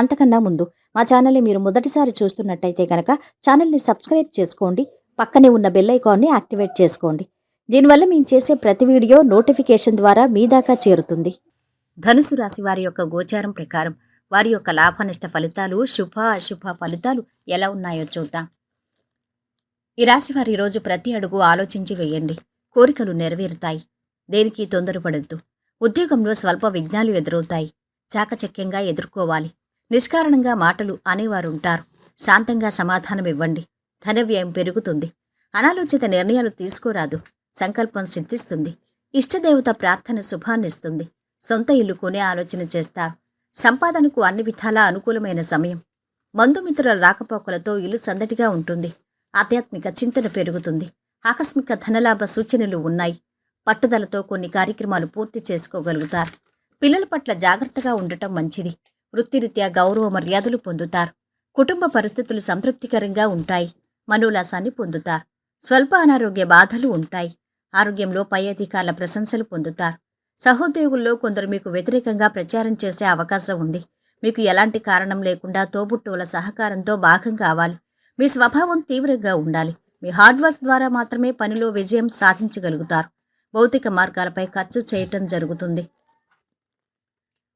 అంతకన్నా ముందు మా ఛానల్ని మీరు మొదటిసారి చూస్తున్నట్టయితే కనుక ఛానల్ని సబ్స్క్రైబ్ చేసుకోండి పక్కనే ఉన్న బెల్ ఐకాన్ని యాక్టివేట్ చేసుకోండి. దీనివల్ల మేము చేసే ప్రతి వీడియో నోటిఫికేషన్ ద్వారా మీ దాకా చేరుతుంది. ధనుసు రాశి వారి యొక్క గోచారం ప్రకారం వారి యొక్క లాభనష్ట ఫలితాలు శుభ అశుభ ఫలితాలు ఎలా ఉన్నాయో చూద్దాం. ఈ రాశి వారి ఈరోజు ప్రతి అడుగు ఆలోచించి వేయండి. కోరికలు నెరవేరుతాయి. దేనికి తొందరపడద్దు. ఉద్యోగంలో స్వల్ప విఘ్నాలు ఎదురవుతాయి. చాకచక్యంగా ఎదుర్కోవాలి. నిష్కారణంగా మాటలు అనేవారు ఉంటారు శాంతంగా సమాధానం ఇవ్వండి ధనవ్యయం పెరుగుతుంది. అనాలోచిత నిర్ణయాలు తీసుకోరాదు. సంకల్పం సిద్ధిస్తుంది. ఇష్టదేవత ప్రార్థన శుభాన్నిస్తుంది. సొంత ఇల్లు కొనే ఆలోచన చేస్తారు. సంపాదనకు అన్ని విధాలా అనుకూలమైన సమయం. బంధుమిత్రుల రాకపోకలతో ఇల్లు సందడిగా ఉంటుంది. ఆధ్యాత్మిక చింతన పెరుగుతుంది. ఆకస్మిక ధనలాభ సూచనలు ఉన్నాయి. పట్టుదలతో కొన్ని కార్యక్రమాలు పూర్తి చేసుకోగలుగుతారు. పిల్లల పట్ల జాగ్రత్తగా ఉండటం మంచిది. వృత్తిరీత్యా గౌరవ మర్యాదలు పొందుతారు. కుటుంబ పరిస్థితులు సంతృప్తికరంగా ఉంటాయి. మనోల్లాసాన్ని పొందుతారు. స్వల్ప అనారోగ్య బాధలు ఉంటాయి. ఆరోగ్యంలో పై అధికారుల ప్రశంసలు పొందుతారు. సహోద్యోగుల్లో కొందరు మీకు వ్యతిరేకంగా ప్రచారం చేసే అవకాశం ఉంది. మీకు ఎలాంటి కారణం లేకుండా తోబుట్టువుల సహకారంతో భాగం కావాలి. మీ స్వభావం తీవ్రంగా ఉండాలి. మీ హార్డ్ వర్క్ ద్వారా మాత్రమే పనిలో విజయం సాధించగలుగుతారు. భౌతిక మార్గాలపై ఖర్చు చేయటం జరుగుతుంది.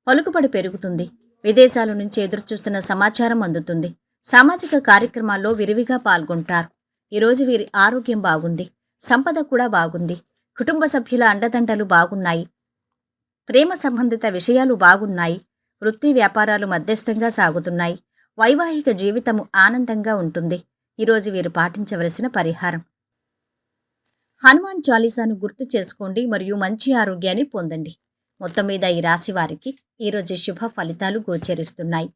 పలుకుబడి పెరుగుతుంది. విదేశాల నుంచి ఎదురుచూస్తున్న సమాచారం అందుతుంది. సామాజిక కార్యక్రమాల్లో విరివిగా పాల్గొంటారు. ఈరోజు వీరి ఆరోగ్యం బాగుంది. సంపద కూడా బాగుంది. కుటుంబ సభ్యుల అండదండలు బాగున్నాయి. ప్రేమ సంబంధిత విషయాలు బాగున్నాయి. వృత్తి వ్యాపారాలు మధ్యస్థంగా సాగుతున్నాయి. వైవాహిక జీవితము ఆనందంగా ఉంటుంది. ఈరోజు వీరు పాటించవలసిన పరిహారం. హనుమాన్ చాలీసాను గుర్తు చేసుకోండి మరియు మంచి ఆరోగ్యాన్ని పొందండి. మొత్తం మీద ఈ రాశి వారికి ఈరోజు శుభ ఫలితాలు గోచరిస్తున్నాయి.